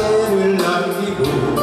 시를 남기고